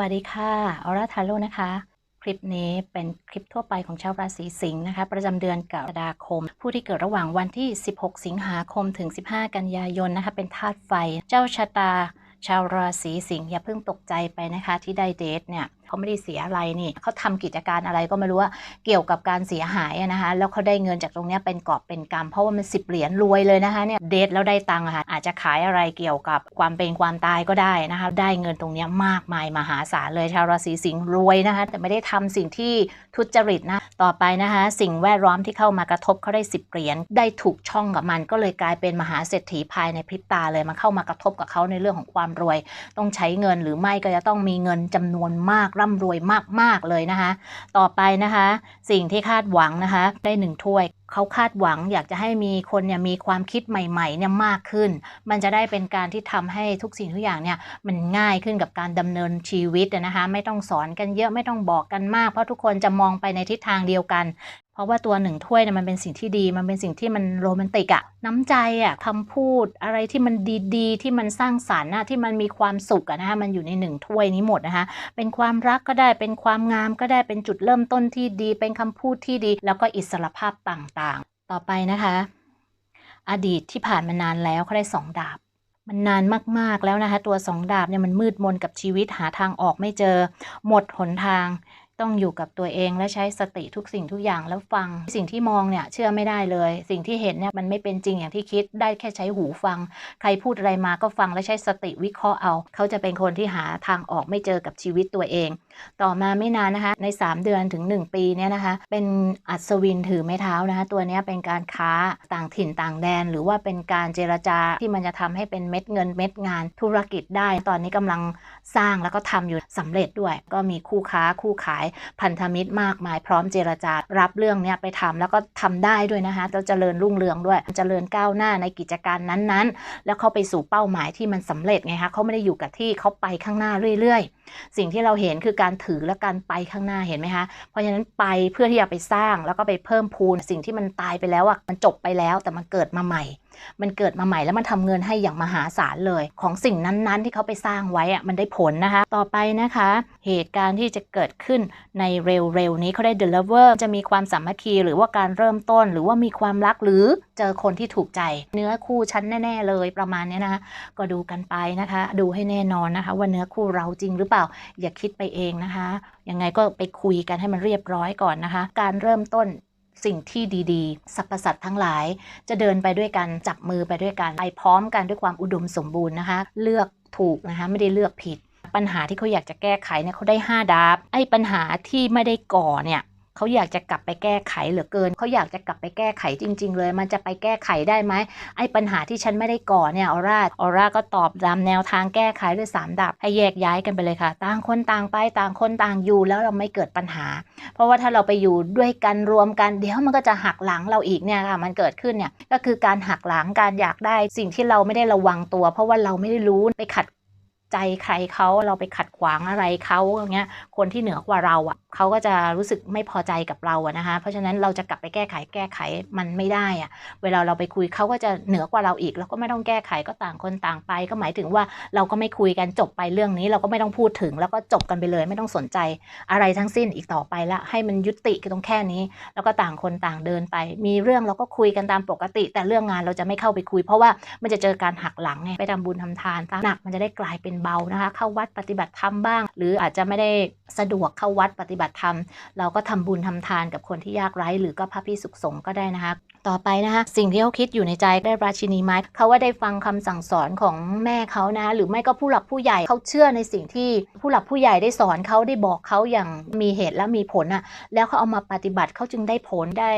สวัสดีค่ะออร่าทาโร่นะคะ คลิปนี้เป็นคลิปทั่วไปของชาวราศีสิงห์นะคะ ประจำเดือนกรกฎาคม ผู้ที่เกิดระหว่างวันที่ 16 สิงหาคมถึง 15 กันยายนนะคะ เป็นธาตุไฟ เจ้าชะตา ชาวราศีสิงห์อย่าเพิ่งตกใจไปนะคะ ที่ได้เดทเนี่ย เขาไม่ได้เสียอะไรนี่เขาทำกิจการอะไรก็ไม่รู้ว่าเกี่ยวกับการเสียหายนะคะแล้วเขาได้เงินจากตรงนี้เป็นกอบเป็นกำเพราะว่ามันสิบเหรียญรวยเลยนะคะเนี่ยเดทแล้วได้ตังค์ค่ะอาจจะขายอะไรเกี่ยวกับความเป็นความตายก็ได้นะคะได้เงินตรงนี้มากมายมหาศาลเลยชาวราศีสิงห์รวยนะคะแต่ไม่ได้ทำสิ่งที่ทุจริตนะต่อไปนะคะสิ่งแวดล้อมที่เข้ามากระทบเขาได้สิบเหรียญได้ถูกช่องกับมัน ก็เลยกลายเป็นมหาเศรษฐีภายในพริบตาเลยมันเข้ามากระทบกับเขาในเรื่องของความรวย ต้องใช้เงินหรือไม่ก็จะต้องมีเงินจำนวนมากร่ำรวยมากๆเลยนะคะ ต่อไปนะคะ สิ่งที่คาดหวังนะคะ ได้หนึ่งถ้วยเขาคาดหวังอยากจะให้มีคนเนี่ยมีความคิดใหม่ๆเนี่ยมากขึ้น มันจะได้เป็นการที่ทำให้ทุกสิ่งทุกอย่างเนี่ยมันง่ายขึ้นกับการดำเนินชีวิตนะคะ ไม่ต้องสอนกันเยอะไม่ต้องบอกกันมาก เพราะทุกคนจะมองไปในทิศทางเดียวกัน ราะว่าตัวหนึ่งถ้วยเนี่ยมันเป็นสิ่งที่ดี มันเป็นสิ่งที่มันโรแมนติกอะน้ำใจอะคำพูดอะไรที่มันดีๆ ที่มันสร้างสรรค์อะที่มันมีความสุขอะนะคะมันอยู่ในหนึ่งถ้วยนี้หมดนะคะเป็นความรักก็ได้เป็นความงามก็ได้เป็นจุดเริ่มต้นที่ดี เป็นคำพูดที่ดี แล้วก็อิสรภาพต่างๆ ต่อไปนะคะ อดีตที่ผ่านมานานแล้วเขาได้สองดาบมันนานมากๆแล้วนะคะ ตัวสองดาบเนี่ยมันมืดมนกับชีวิตหาทางออกไม่เจอ หมดหนทาง ต้องอยู่กับตัวเองและใช้สติทุกสิ่งทุกอย่างแล้วฟัง สิ่งที่มองเนี่ยเชื่อไม่ได้เลย สิ่งที่เห็นเนี่ยมันไม่เป็นจริงอย่างที่คิดได้แค่ใช้หูฟัง ใครพูดอะไรมาก็ฟังและใช้สติวิเคราะห์เอา เขาจะเป็นคนที่หาทางออกไม่เจอกับชีวิตตัวเอง ต่อมาไม่นานนะคะ ใน 3 เดือนถึง 1 ปีเนี่ยนะคะ เป็นอัศวินถือไม้เท้านะคะ ตัวนี้เป็นการค้าต่างถิ่นต่างแดน หรือว่าเป็นการเจรจาที่มันจะทำให้เป็นเม็ดเงินเม็ดงานธุรกิจได้ ตอนนี้กำลังสร้างแล้วก็ทำอยู่สำเร็จด้วย ก็มีคู่ค้าคู่ขายพันธมิตรมากมาย พร้อมเจรจารับเรื่องเนี้ยไปทำแล้วก็ทำได้ด้วยนะคะจะเจริญรุ่งเรืองด้วยเจริญก้าวหน้าในกิจการนั้นๆ แล้วเข้าไปสู่เป้าหมายที่มันสำเร็จไงคะเขาไม่ได้อยู่กับที่เขาไปข้างหน้าเรื่อย ๆ สิ่งที่เราเห็นคือการถือและการไปข้างหน้าเห็นไหมคะเพราะฉะนั้นไปเพื่อที่จะไปสร้างแล้วก็ไปเพิ่มพูนสิ่งที่มันตายไปแล้วอะมันจบไปแล้วแต่มันเกิดมาใหม่ มันเกิดมาใหม่แล้วมันทำเงินให้อย่างมหาศาลเลย ของสิ่งนั้นๆ ที่เขาไปสร้างไว้อะมันได้ผลนะคะ ต่อไปนะคะ เหตุการณ์ที่จะเกิดขึ้นในเร็วๆนี้เขาได้ deliver จะมีความสามัคคีหรือว่าการเริ่มต้นหรือว่ามีความรักหรือเจอคนที่ถูกใจ เนื้อคู่ชั้นแน่ ๆ เลยประมาณนี้นะคะก็ดูกันไปนะคะ ดูให้แน่นอนนะคะ ว่าเนื้อคู่เราจริงหรือเปล่าอย่าคิดไปเองนะคะยังไงก็ไปคุยกันให้มันเรียบร้อยก่อนนะคะ การเริ่มต้น สิ่งที่ดีๆ สรรพสัตว์ทั้งหลาย จะเดินไปด้วยกัน จับมือไปด้วยกัน ไปพร้อมกันด้วยความอุดมสมบูรณ์นะคะ เลือกถูกนะคะ ไม่ได้เลือกผิด ปัญหาที่เขาอยากจะแก้ไขเนี่ยเขาได้ 5 ดาบ ไอ้ปัญหาที่ไม่ได้ก่อเนี่ย เขาอยากจะกลับไปแก้ไขเหลือเกิน เขาอยากจะกลับไปแก้ไขจริง ๆ เลย มันจะไปแก้ไขได้ไหมไอ้ปัญหาที่ฉันไม่ได้ก่อเนี่ยออร่าออร่าก็ตอบตามแนวทางแก้ไขด้วยสามดับให้แยกย้ายกันไปเลยค่ะ ต่างคนต่างไปต่างคนต่างอยู่แล้วเราไม่เกิดปัญหา เพราะว่าถ้าเราไปอยู่ด้วยกันรวมกันเดี๋ยวมันก็จะหักหลังเราอีกเนี่ยค่ะมันเกิดขึ้นเนี่ยก็คือการหักหลังการอยากได้สิ่งที่เราไม่ได้ระวังตัว เพราะว่าเราไม่ได้รู้ไปขัด ใจใครเขาเราไปขัดขวางอะไรเขาอย่างเงี้ยคนที่เหนือกว่าเราอะเขาก็จะรู้สึกไม่พอใจกับเราอะนะคะเพราะฉะนั้นเราจะกลับไปแก้ไขแก้ไขมันไม่ได้อะเวลาเราไปคุยเขาก็จะเหนือกว่าเราอีกเราก็ไม่ต้องแก้ไขก็ต่างคนต่างไป ก็หมายถึงว่าเราก็ไม่คุยกันจบไปเรื่องนี้ เราก็ไม่ต้องพูดถึง แล้วก็จบกันไปเลย ไม่ต้องสนใจอะไรทั้งสิ้นอีกต่อไปละให้มันยุติตรงแค่นี้ แล้วก็ต่างคนต่างเดินไป มีเรื่องเราก็คุยกันตามปกติ แต่เรื่องงานเราจะไม่เข้าไปคุย เพราะว่ามันจะเจอการหักหลังไงไปทำบุญทำทานหนักมันจะได้กลายเป็นเบานะคะ เข้าวัดปฏิบัติธรรมบ้าง หรืออาจจะไม่ได้สะดวกเข้าวัดปฏิบัติธรรม เราก็ทำบุญทำทานกับคนที่ยากไร้ หรือก็พระพิสุขสงฆ์ก็ได้นะคะ ต่อไปนะคะสิ่งที่เขาคิดอยู่ในใจได้ราชินีไม้เขาว่าได้ฟังคำสั่งสอนของแม่เขานะหรือไม่ก็ผู้หลักผู้ใหญ่เขาเชื่อในสิ่งที่ผู้หลักผู้ใหญ่ได้สอนเขาได้บอกเขาอย่างมีเหตุและมีผลอะแล้วเขาเอามาปฏิบัติเขาจึงได้ผลได้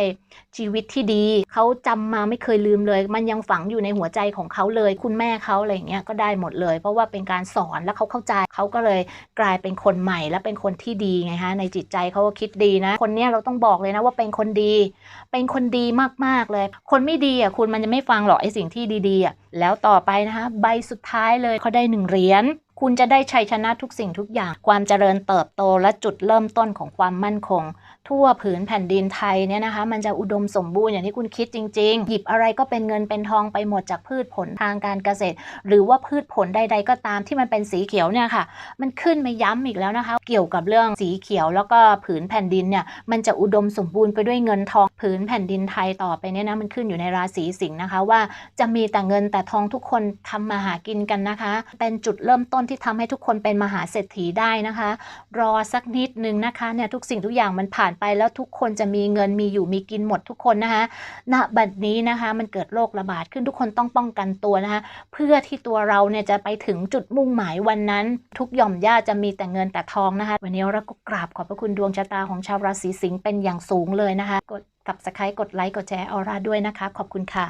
ชีวิตที่ดีเขาจำมาไม่เคยลืมเลย มันยังฝังอยู่ในหัวใจของเขาเลย คุณแม่เขาอะไรอย่างเงี้ยก็ได้หมดเลย เพราะว่าเป็นการสอนแล้วเขาเข้าใจเขาก็เลยกลายเป็นคนใหม่และเป็นคนที่ดีไงฮะในจิตใจเขาก็คิดดีนะ คนเนี้ยเราต้องบอกเลยนะว่าเป็นคนดี เป็นคนดีมากๆเลย คนไม่ดีอะคุณมันจะไม่ฟังหรอกไอ้สิ่งที่ดีๆอะแล้วต่อไปนะคะใบสุดท้ายเลยเขาได้หนึ่งเหรียญคุณจะได้ชัยชนะทุกสิ่งทุกอย่าง ความเจริญเติบโตและจุดเริ่มต้นของความมั่นคง ทั่วผืนแผ่นดินไทยเนี่ยนะคะ มันจะอุดมสมบูรณ์อย่างที่คุณคิดจริง ๆ หยิบอะไรก็เป็นเงินเป็นทองไปหมดจากพืชผลทางการเกษตร หรือว่าพืชผลใด ๆ ก็ตามที่มันเป็นสีเขียวเนี่ยค่ะ มันขึ้นมาย้ำอีกแล้วนะคะ เกี่ยวกับเรื่องสีเขียวแล้วก็ผืนแผ่นดินเนี่ยมันจะอุดมสมบูรณ์ไปด้วยเงินทองผืนแผ่นดินไทยต่อไปเนี่ยนะมันขึ้นอยู่ในราศีสิงห์นะคะ ว่าจะมีแต่เงินแต่ทองทุกคนทำมาหากินกันนะคะ เป็นจุดเริ่มต้นที่ทำให้ทุกคนเป็นมหาเศรษฐีได้นะคะ รอสักนิดนึงนะคะเนี่ยทุกสิ่งทุกอย่างมันผ่านไปแล้วทุกคนจะมีเงินมีอยู่มีกินหมดทุกคนนะคะณบัดนี้นะคะ มันเกิดโรคระบาดขึ้นทุกคนต้องป้องกันตัวนะคะเพื่อที่ตัวเราเนี่ยจะไปถึงจุดมุ่งหมายวันนั้น ทุกหย่อมย่าจะมีแต่เงินแต่ทองนะคะ วันนี้เราก็กราบขอบพระคุณดวงชะตาของชาวราศีสิงห์เป็นอย่างสูงเลยนะคะ กด subscribe กดไลค์กดแชร์ออร่าด้วยนะคะ ขอบคุณค่ะ